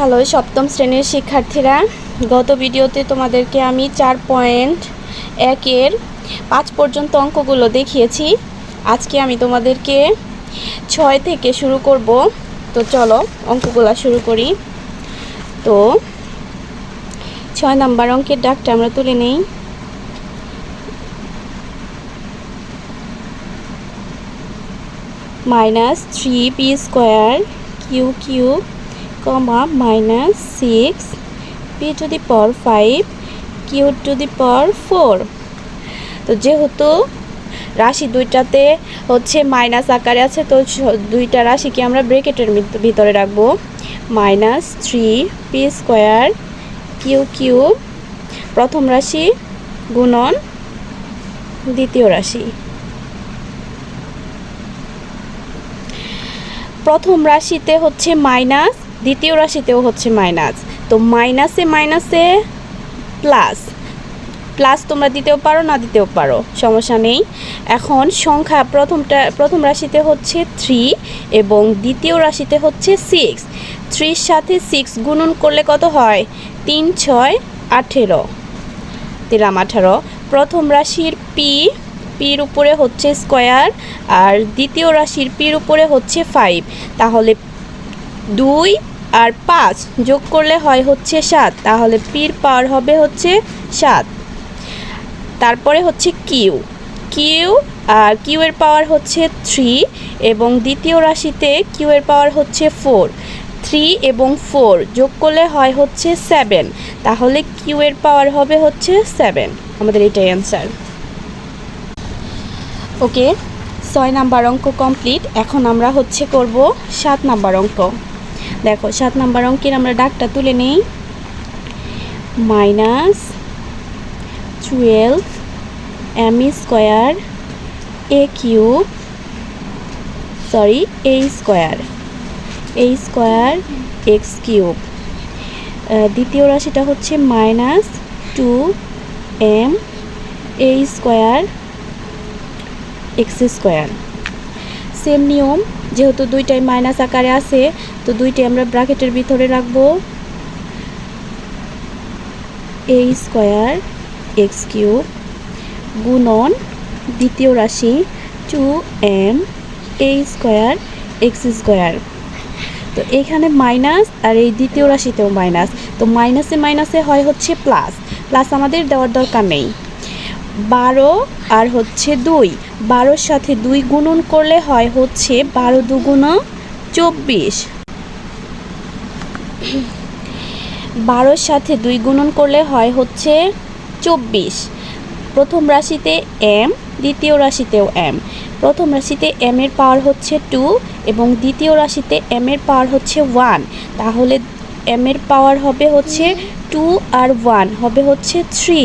Hello, সপ্তম শ্রেণির শিক্ষার্থীরা। গত ভিডিওতে তোমাদেরকে আমি চার পয়েন্ট একের পাঁচ পর্যন্ত অঙ্কগুলো দেখিয়েছি। আজকে আমি তোমাদেরকে ছয় থেকে শুরু করব। তো চলো, অঙ্কগুলো শুরু করি। তো ছয় নাম্বার অঙ্কের ডাকটা আমরা তুলে নেই। Minus three p square q cube comma minus six p to the power five q to the power four তো যেহেতু রাশি দুইটাতে হচ্ছে মাইনাস আকারে আছে, তো দুইটা রাশিকে আমরা ব্রেকেটের ভিত- ভিতরে রাখব। Minus three p square q cube প্রথম রাশি গুণন দ্বিতীয় রাশি। প্রথম রাশিতে হচ্ছে মাইনাস দ্বিতীয় রাশিতেও হচ্ছে মাইনাস তো মাইনাসে মাইনাসে প্লাস প্লাস তোমরা দিতেও পারো, না দিতেও পারো, সমস্যা নেই। এখন সংখ্যা প্রথমটা, প্রথম রাশিতে হচ্ছে থ্রি এবং দ্বিতীয় রাশিতে হচ্ছে সিক্স থ্রির সাথে সিক্স গুণন করলে কত হয়? তিন, ছয়, আঠেরো। দিলাম আঠারো। প্রথম রাশির পি পির উপরে হচ্ছে স্কোয়ার আর দ্বিতীয় রাশির পির উপরে হচ্ছে ফাইভ তাহলে দুই আর পাঁচ যোগ করলে হয় হচ্ছে সাত, তাহলে পির পাওয়ার হবে হচ্ছে সাত। তারপরে হচ্ছে কিউ। কিউ আর কিউ এর পাওয়ার হচ্ছে থ্রি এবং দ্বিতীয় রাশিতে কিউ এর পাওয়ার হচ্ছে ফোর। থ্রি এবং ফোর যোগ করলে হয় হচ্ছে সেভেন, তাহলে কিউ এর পাওয়ার হবে হচ্ছে সেভেন। আমাদের এটাই অ্যান্সার। ওকে, ছয় নাম্বার অঙ্ক কমপ্লিট। এখন আমরা হচ্ছে করব সাত নাম্বার অঙ্ক। দেখো, সাত নাম্বার অঙ্কের আমরা ডাকটা তুলে নেই। Minus twelve m square a cube, sorry, a square a square x cube. দ্বিতীয় রাশিটা হচ্ছে minus two m a square x square. Same নিয়ম, যেহেতু দুইটাই মাইনাস আকারে আছে তো দুইটি আমরা ব্র্যাকেটের ভিতরে রাখব। এ স্কোয়ার এক্স কিউব গুণন দ্বিতীয় রাশি two m a square x square. তো এখানে মাইনাস আর এই দ্বিতীয় রাশিতেও মাইনাস। তো মাইনাসে মাইনাসে হয় হচ্ছে প্লাস প্লাস আমাদের দেওয়ার দরকার নেই। বারো আর হচ্ছে দুই। বারোর সাথে দুই গুণন করলে হয় হচ্ছে বারো দুগুণ চব্বিশ। বারোর সাথে দুই গুণন করলে হয় হচ্ছে চব্বিশ। প্রথম রাশিতে এম, দ্বিতীয় রাশিতেও এম। প্রথম রাশিতে এম এর পাওয়ার হচ্ছে টু এবং দ্বিতীয় রাশিতে এম এর পাওয়ার হচ্ছে ওয়ান। তাহলে এম এর পাওয়ার হবে হচ্ছে টু আর ওয়ান হবে হচ্ছে থ্রি।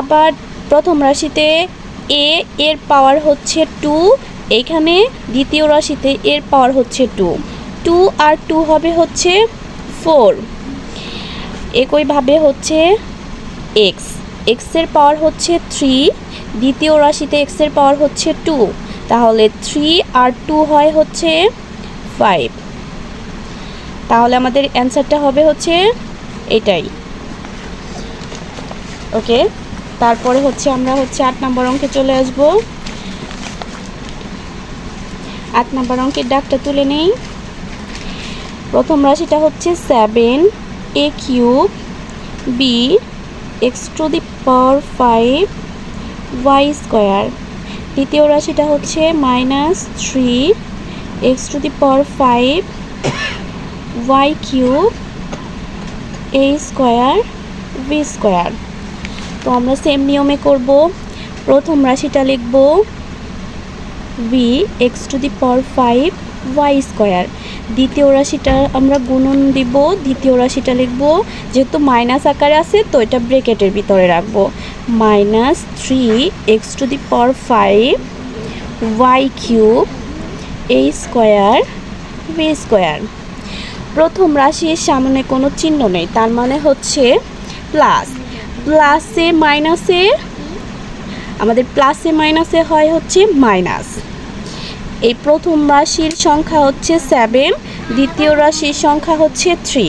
আবার প্রথম রাশিতে এ এর পাওয়ার হচ্ছে টু, এখানে দ্বিতীয় রাশিতে এর পাওয়ার হচ্ছে টু। টু আর টু হবে হচ্ছে ফোর। একইভাবে হচ্ছে এক্স। এক্সের পাওয়ার হচ্ছে থ্রি, দ্বিতীয় রাশিতে এক্সের পাওয়ার হচ্ছে টু। তাহলে থ্রি আর টু হয় হচ্ছে ফাইভ। তাহলে আমাদের অ্যান্সারটা হবে হচ্ছে এটাই। ওকে, তারপরে হচ্ছে আমরা হচ্ছে আট নম্বর অঙ্কে চলে আসব। আট নম্বর অঙ্কের ডাকটা তুলে নেই। প্রথম রাশিটা হচ্ছে seven a cube b x to the power five y square দ্বিতীয় রাশিটা হচ্ছে minus three x to the power five y cube a square b square তো আমরা সেম নিয়মে করব। প্রথম রাশিটা লিখব v x to the power five y square. দ্বিতীয় রাশিটা আমরা গুণন দিব, দ্বিতীয় রাশিটা লিখব, যেহেতু মাইনাস আকারে আছে, তো এটা ব্রেকেটের ভিতরে রাখব। Minus three x to the power five y cube a square v square. প্রথম রাশির সামনে কোনো চিহ্ন নেই, তার মানে হচ্ছে প্লাস। প্লাসে মাইনাসে, আমাদের প্লাসে মাইনাসে হয় হচ্ছে মাইনাস। এই প্রথম রাশির সংখ্যা হচ্ছে সেভেন দ্বিতীয় রাশির সংখ্যা হচ্ছে থ্রি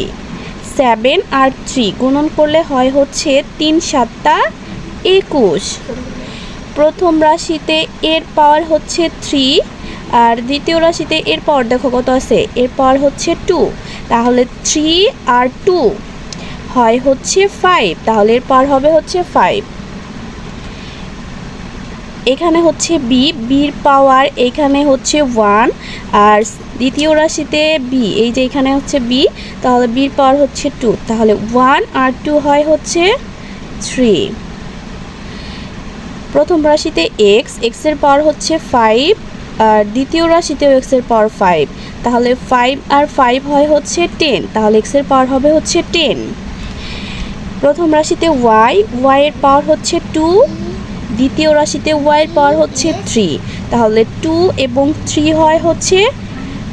সেভেন আর থ্রি গুণন করলে হয় হচ্ছে তিন সাতটা একুশ। প্রথম রাশিতে এর পাওয়ার হচ্ছে থ্রি আর দ্বিতীয় রাশিতে এর পাওয়ার দেখো কত আছে, এর পাওয়ার হচ্ছে টু তাহলে থ্রি আর টু হয় হচ্ছে ফাইভ তাহলে এর পাওয়ার হবে হচ্ছে ফাইভ এখানে হচ্ছে বি বির পাওয়ার এখানে হচ্ছে ওয়ান আর দ্বিতীয় রাশিতে বি এই যে এখানে হচ্ছে বি তাহলে বির পাওয়ার হচ্ছে টু তাহলে ওয়ান আর টু হয় হচ্ছে থ্রি প্রথম রাশিতে এক্স এক্সের পাওয়ার হচ্ছে ফাইভ আর দ্বিতীয় রাশিতেও এক্সের পাওয়ার ফাইভ তাহলে ফাইভ আর ফাইভ হয় হচ্ছে টেন তাহলে এক্সের পাওয়ার হবে হচ্ছে টেন প্রথম রাশিতে ওয়াই ওয়াইয়ের পাওয়ার হচ্ছে টু দ্বিতীয় রাশিতে ওয়াইয়ের পাওয়ার হচ্ছে থ্রি তাহলে টু এবং থ্রি হয় হচ্ছে,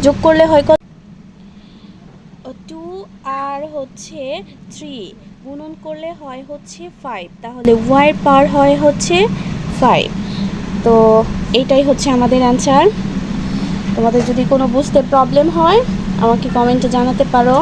যোগ করলে হয় কত? টু আর হচ্ছে থ্রি গুণন করলে হয় হচ্ছে ফাইভ তাহলে ওয়াইয়ের পাওয়ার হয় হচ্ছে ফাইভ তো এইটাই হচ্ছে আমাদের অ্যান্সার তোমাদের যদি কোনো বুঝতে প্রবলেম হয়, আমাকে কমেন্টে জানাতে পারো।